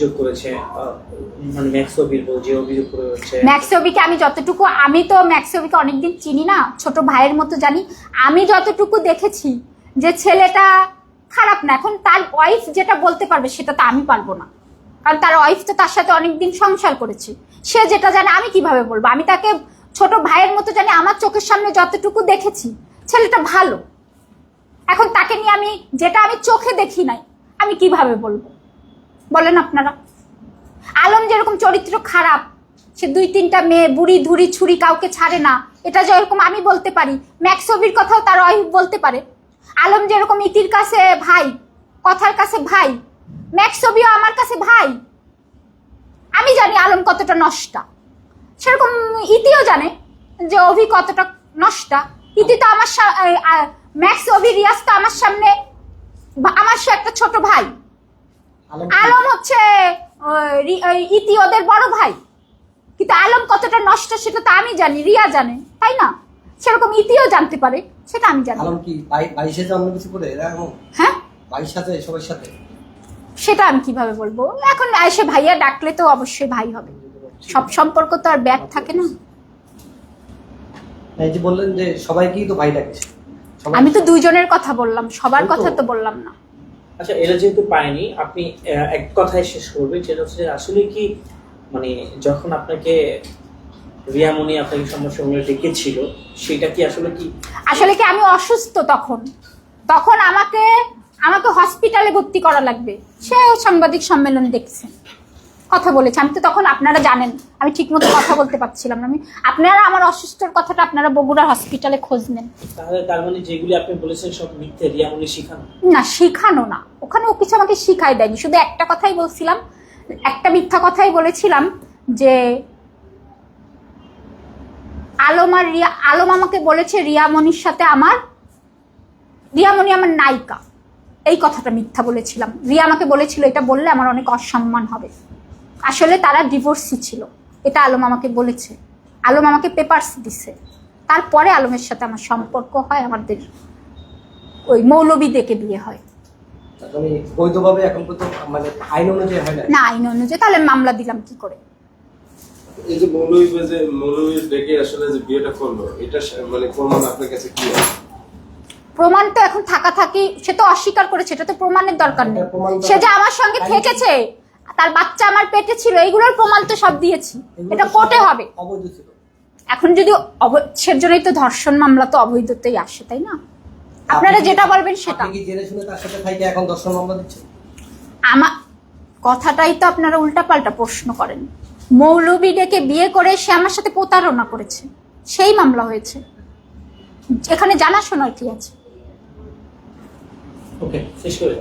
অভিযোগ করেছে মানে ম্যাক্সোবির বউ যে অভিযোগ করেছে ম্যাক্সোবিকে আমি যতটুকু, আমি তো ম্যাক্সোবিকে অনেকদিন চিনি না, ছোট ভাইয়ের মতো জানি। আমি যতটুকু দেখেছি যে ছেলেটা খারাপ না, এখন তার ওয়াইফ যেটা বলতে পারবে সেটা তো আমি পারব না। কারণ তার ওয়াইফ তো তার সাথে অনেকদিন সংসার করেছে। সে যেটা জানে আমি কীভাবে বলব? আমি তাকে ছোট ভাইয়ের মতো জানি, আমার চোখের সামনে যতটুকু দেখেছি, ছেলেটা ভালো। এখন তাকে নিয়ে আমি, যেটা আমি চোখে দেখি নাই, আমি কীভাবে বলব? বলেন আপনারা। আলম যেরকম চরিত্র খারাপ, সে দুই তিনটা মেয়ে বুড়ি ধুড়ি ছুরি কাউকে ছাড়ে না, এটা যেরকম আমি বলতে পারি ম্যাক্সবির কথাও তার ওয়াইফ বলতে পারে। আলম যেরকম ইতির কাছে ভাই, কথার কাছে ভাই ম্যাক্সবিও আমার কাছে ভাই। আমি জানি আলম কতটা নষ্টা। সেরকম ইতিও জানে যে অভি কতটা নষ্টা। ইতি তো আমার ম্যাক্স অভি রিয়াজ তো আমার সামনে আমার সে একটা ছোট ভাই। আলম হচ্ছে আহ, ইতি ওদের বড় ভাই। কিন্তু আলম কতটা নষ্ট সেটা তো আমি জানি রিয়া জানে তাই না? সেরকম ইতিও জানতে পারে সেটা আমি জানি। আলম কি বাই- বাড়ির সাথে অন্য কিছু করে? হ্যাঁ? বাড়ির সাথে সবার সাথে? সেটা আমি কীভাবে বলব? এখন এসে ভাইয়া ডাকলে তো অবশ্যই ভাই হবে। সব সম্পর্ক তো আর ব্যাগ থাকে না। এই যে বললেন যে সবাইকেই তো ভাই ডাকছে আমি তো দুইজনের কথা বললাম সবার কথা তো বললাম না। আচ্ছা এরা যেহেতু পায়নি, আপনি এক কথায় শেষ করবেন যেটা হচ্ছে আসলে কি মানে যখন আপনাকে রিয়ামণি আপনাকে সমস্যাগুলো ডেকেছিল, সেটা কি আসলে কি? আসলে কি আমি অসুস্থ তখন? তখন আমাকে আমাকে হসপিটালে ভর্তি করা লাগবে। সে সাংবাদিক সম্মেলন দেখছে। কথা বলেছে। আমি তো তখন আপনারা জানেন আমি ঠিকমতো কথা বলতে পারছিলাম না। আমি আপনারা আমার অসুস্থর কথাটা আপনারা বগুড়ার হসপিটালে খোঁজ নেন। তাহলে তার মানে যেগুলি আপনি বলেছেন সব মিথ্যে শিখানো? না শিখানো না। ওখানে ও কিছু আমাকে শিখাই দেয়নি। শুধু একটা কথাই বলছিলাম একটা মিথ্যা কথাই বলেছিলাম যে আলম আর রিয়া আলম আমাকে বলেছে রিয়ামণির সাথে আমার রিয়ামণি আমার নায়িকা। এই কথাটা মিথ্যা বলেছিলাম। রিয়া আমাকে বলেছিল এটা বললে আমার অনেক অসম্মান হবে। আসলে তারা ডিভোর্সই ছিল। এটা আলম আমাকে বলেছে। আলম আমাকে পেপারস দিছে। তারপরে আলমের সাথে আমার সম্পর্ক হয় আমাদের ওই মৌলবী দেখে বিয়ে হয়। মানে বৈধভাবে এখন মানে আইন অনুযায়ী হয় না? না আইন অনুযায়ী। তাহলে মামলা দিলাম কি করে? এই যে মৌলবী যে মৌলবী ডেকে আসলে যে বিয়েটা করল এটা মানে প্রমাণ আপনার কাছে কি আছে প্রমাণ তো এখন থাকা থাকি সে তো অস্বীকার করেছে এটা তো প্রমাণের দরকার নেই। সে যে আমার সঙ্গে থেকেছে তার বাচ্চা আমার পেটে ছিল এইগুলোর প্রমাণ তো সব দিয়েছি। এটা কোর্টে হবে। এখন যদি সের জন্যই তো ধর্ষণ মামলা তো অবৈধতেই আসে তাই না? আপনারা যেটা বলবেন সেটা। আপনি কি জেনে শুনে তার সাথে থাইকে এখন দর্শন মামলা দিচ্ছেন? আমার কথাটাই তো আপনারা উল্টাপাল্টা প্রশ্ন করেন। মৌলবী ডেকে বিয়ে করে সে আমার সাথে প্রতারণা করেছে। সেই মামলা হয়েছে। এখানে জানাশোনার কি আছে? ওকে শেষ করে.